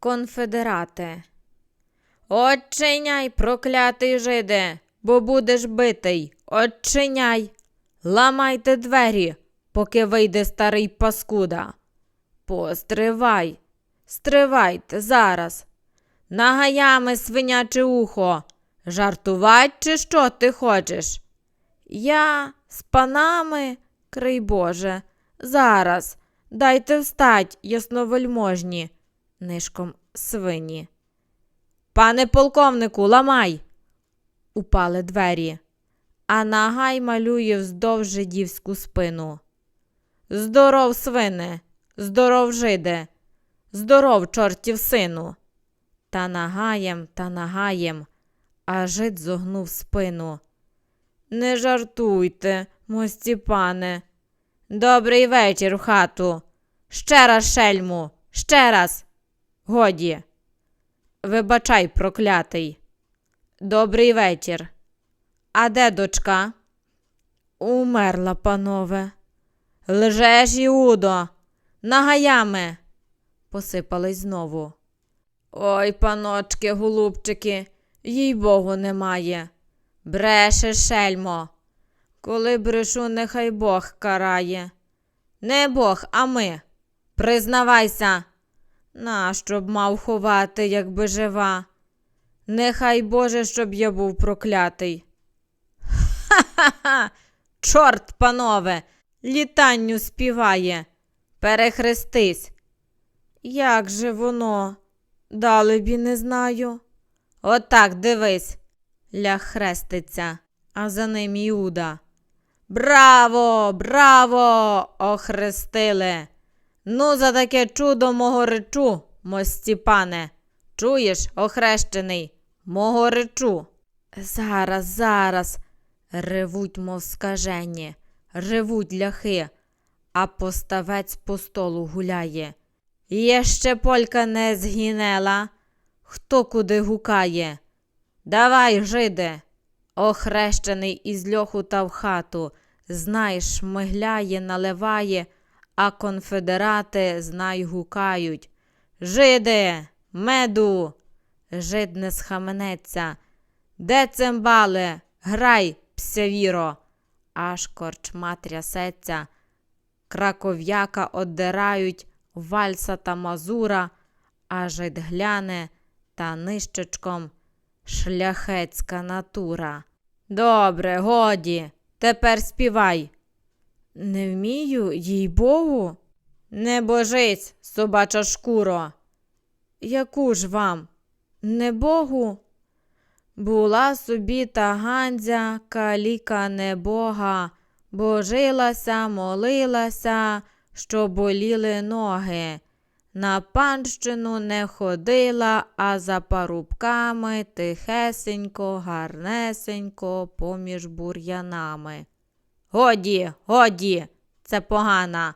Конфедерати. Отчиняй, проклятий жиде, бо будеш битий. Отчиняй. Ламайте двері, поки вийде старий паскуда. Постривай, стривайте зараз. Нагаями свиняче ухо. Жартувать чи що ти хочеш? Я з панами, крий Боже, зараз. Дайте встать, ясновельможні, нишком свині. Пане полковнику, ламай. Упали двері, а нагай малює вздовж жидівську спину. Здоров, свине, здоров, жиде, здоров, чортів сину. Та нагаєм, та нагаєм, а жид зогнув спину. Не жартуйте, мості пане. Добрий вечір в хату. Ще раз шельму, ще раз. Годі. Вибачай, проклятий. Добрий вечір. А де дочка? Умерла, панове. Лжеш, Іудо, нагаями. Посипались знову. Ой, паночки, голубчики, їй богу немає. Бреше шельмо. Коли брешу, нехай Бог карає. Не Бог, а ми. Признавайся. Нащо б мав ховати, якби жива? Нехай Боже, щоб я був проклятий. Ха-ха-ха! Чорт, панове, літанню співає. Перехрестись. Як же воно? Далебі не знаю. Отак дивись. Ля хреститься, а за ним Іуда. Браво, браво! охрестили. Ну, за таке чудо мого речу, мості пане. Чуєш, охрещений, мого речу. Зараз, зараз. Ревуть, мов скажені, ревуть ляхи, а поставець по столу гуляє. Є ще полька не згінела, хто куди гукає. Давай, жиде, охрещений із льоху та в хату, знай, шмигляє, наливає, а конфедерати, знай, гукають. Жиде, меду, жид не схаменеться. Де цимбали? Грай, псявіро, аж корчма трясеться. Краков'яка оддирають вальса та мазура, а жид гляне та нищечком шляхецька натура. Добре, годі, тепер співай. Не вмію, їй богу. Не божись, собача шкуро. Яку ж вам? Не богу? Була собі та гандзя, каліка небога, божилася, молилася, що боліли ноги. На панщину не ходила, а за парубками тихесенько, гарнесенько, поміж бур'янами. Годі, годі, це погана.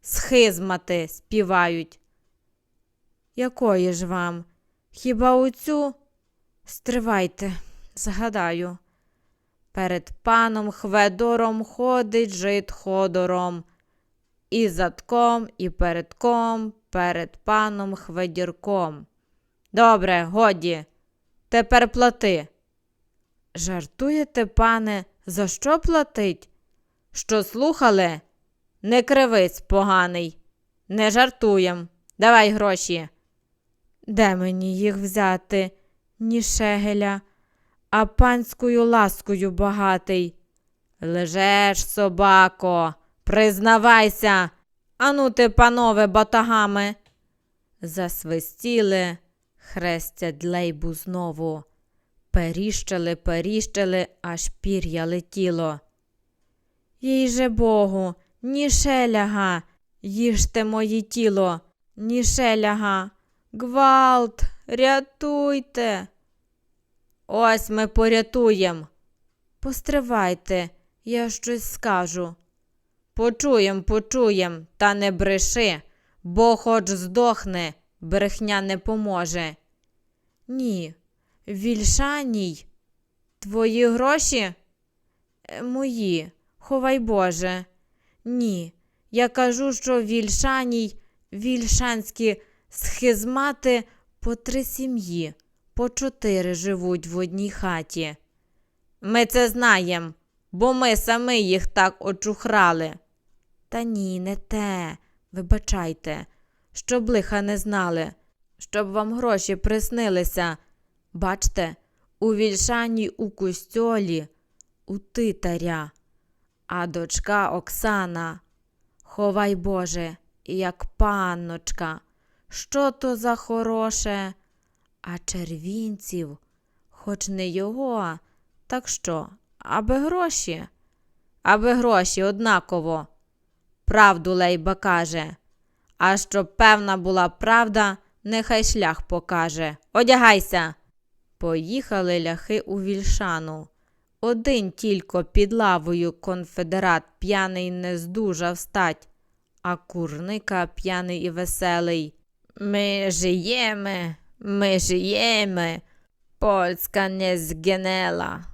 Схизмати співають. Якої ж вам? Хіба оцю? Стривайте, згадаю. Перед паном Хведором ходить жит ходором. І задком, і передком, перед паном Хведірком. Добре, годі, тепер плати. Жартуєте, пане, за що платить? Що слухали? Не кривись, поганий. Не жартуєм. Давай гроші. Де мені їх взяти? Ні шегеля, а панською ласкою багатий. Лежеш, собако, признавайся. Ану ти, панове, батагами. Засвистіли, хрестять лейбу знову. Періщили, періщили, аж пір'я летіло. Їй же Богу, ні шеляга, їжте моє тіло, ні шеляга. Гвалт, рятуйте. Ось ми порятуєм. Постривайте, я щось скажу. Почуєм, почуєм, та не бреши, бо хоч здохне, брехня не поможе. Ні, вільшаній. Твої гроші? Е, Мої, ховай Боже. Ні, я кажу, що вільшаній, вільшанські Схизмати по три сім'ї, по чотири живуть в одній хаті. Ми це знаємо, бо ми самі їх так очухрали. Та ні, не те. Вибачайте, щоб лиха не знали, щоб вам гроші приснилися. Бачте, у вільшані у костьолі, у титаря, а дочка Оксана. Ховай Боже, як панночка, що то за хороше, а червінців, хоч не його, так що, аби гроші, аби гроші однаково. Правду Лейба каже. А щоб певна була правда, нехай шлях покаже. Одягайся. Поїхали ляхи у вільшану. Один тільки під лавою конфедерат п'яний не здужав стать, а курника п'яний і веселий. Ми жиємо, ми жиємо, Польська не згинела.